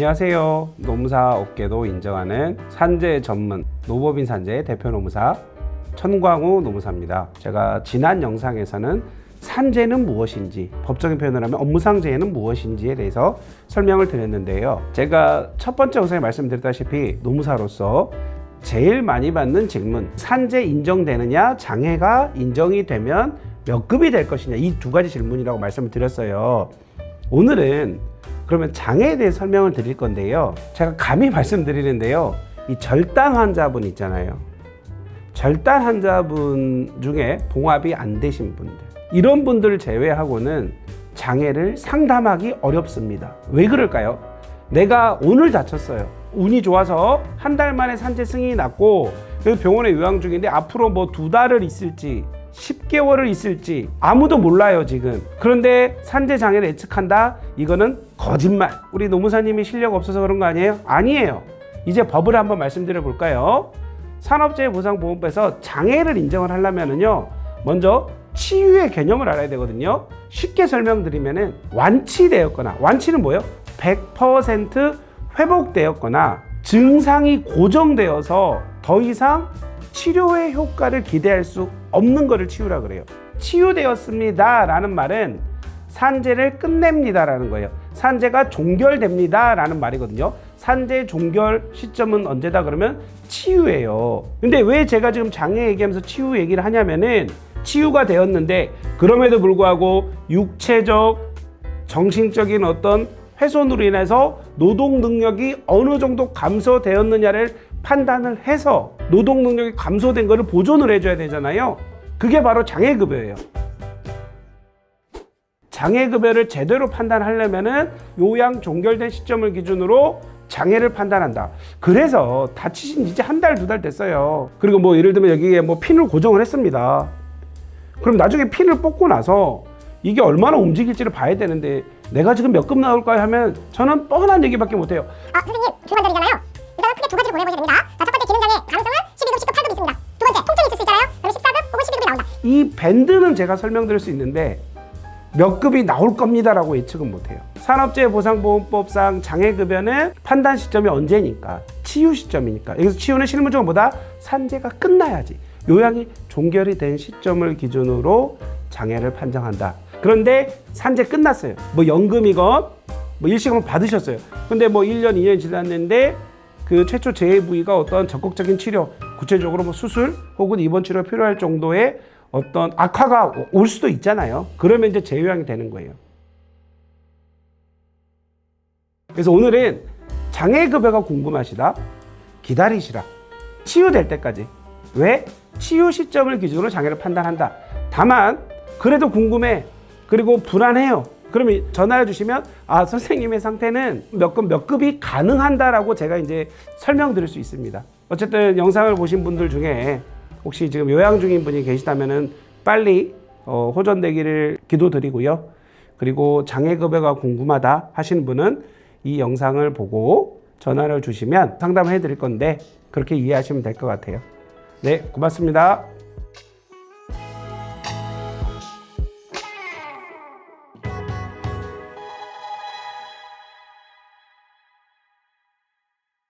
안녕하세요. 노무사 업계도 인정하는 산재 전문 노법인 산재 대표 노무사 천광우 노무사입니다. 제가 지난 영상에서는 산재는 무엇인지 법적인 표현을 하면 업무상 재해는 무엇인지에 대해서 설명을 드렸는데요. 제가 첫 번째 영상에 말씀드렸다시피 노무사로서 제일 많이 받는 질문 산재 인정되느냐 장애가 인정이 되면 몇 급이 될 것이냐 이 두 가지 질문이라고 말씀을 드렸어요. 오늘은 그러면 장애에 대해 설명을 드릴 건데요. 제가 감히 말씀드리는데요. 이 절단 환자분 있잖아요. 절단 환자분 중에 봉합이 안 되신 분들. 이런 분들을 제외하고는 장애를 상담하기 어렵습니다. 왜 그럴까요? 내가 오늘 다쳤어요. 운이 좋아서 한 달 만에 산재 승인이 났고 병원에 요양 중인데 앞으로 뭐 두 달을 있을지 10개월을 있을지 아무도 몰라요 지금 그런데 산재 장애를 예측한다 이거는 거짓말 우리 노무사님이 실력 없어서 그런 거 아니에요? 아니에요 이제 법을 한번 말씀드려 볼까요? 산업재해보상보험법에서 장애를 인정을 하려면은요 먼저 치유의 개념을 알아야 되거든요 쉽게 설명드리면은 완치되었거나 완치는 뭐예요? 100% 회복되었거나 증상이 고정되어서 더 이상 치료의 효과를 기대할 수 없는 것을 치유라 그래요. 치유되었습니다 라는 말은 산재를 끝냅니다 라는 거예요. 산재가 종결됩니다 라는 말이거든요. 산재 종결 시점은 언제다 그러면 치유예요. 근데 왜 제가 지금 장애 얘기하면서 치유 얘기를 하냐면은 치유가 되었는데 그럼에도 불구하고 육체적 정신적인 어떤 훼손으로 인해서 노동 능력이 어느 정도 감소되었느냐를 판단을 해서 노동 능력이 감소된 것을 보존을 해줘야 되잖아요. 그게 바로 장애급여예요. 장애급여를 제대로 판단하려면은 요양 종결된 시점을 기준으로 장애를 판단한다. 그래서 다치신 지 이제 한 달, 두 달 됐어요. 그리고 뭐 예를 들면 여기에 뭐 핀을 고정을 했습니다. 그럼 나중에 핀을 뽑고 나서 이게 얼마나 움직일지를 봐야 되는데 내가 지금 몇 급 나올까요 하면 저는 뻔한 얘기밖에 못해요. 아 선생님 크게 두 가지를 고려해보셔야 됩니다 자, 첫 번째 기능장애 가능성은 12급, 10급, 8급 있습니다 두 번째 통증이 있을 수 있잖아요 그럼 14급 혹은 12급이 나온다 이 밴드는 제가 설명드릴 수 있는데 몇 급이 나올 겁니다라고 예측은 못해요. 산업재해보상보험법상 장애급여는 판단 시점이 언제니까 치유 시점이니까 여기서 치유는 실무적으로 뭐다 산재가 끝나야지 요양이 종결이 된 시점을 기준으로 장애를 판정한다. 그런데 산재 끝났어요. 뭐 연금이건 뭐 일시금을 받으셨어요. 근데 뭐 1년, 2년 지났는데 그 최초 재해 부위가 어떤 적극적인 치료, 구체적으로 뭐 수술 혹은 입원 치료 필요할 정도의 어떤 악화가 올 수도 있잖아요. 그러면 이제 재요양이 되는 거예요. 그래서 오늘은 장애급여가 궁금하시다. 기다리시라. 치유될 때까지. 왜? 치유 시점을 기준으로 장애를 판단한다. 다만 그래도 궁금해. 그리고 불안해요. 그러면 전화해 주시면 아 선생님의 상태는 몇 급 몇 급이 가능한다라고 제가 이제 설명드릴 수 있습니다. 어쨌든 영상을 보신 분들 중에 혹시 지금 요양 중인 분이 계시다면은 빨리 어, 호전되기를 기도드리고요. 그리고 장애급여가 궁금하다 하시는 분은 이 영상을 보고 전화를 주시면 상담을 해드릴 건데 그렇게 이해하시면 될 것 같아요. 네, 고맙습니다.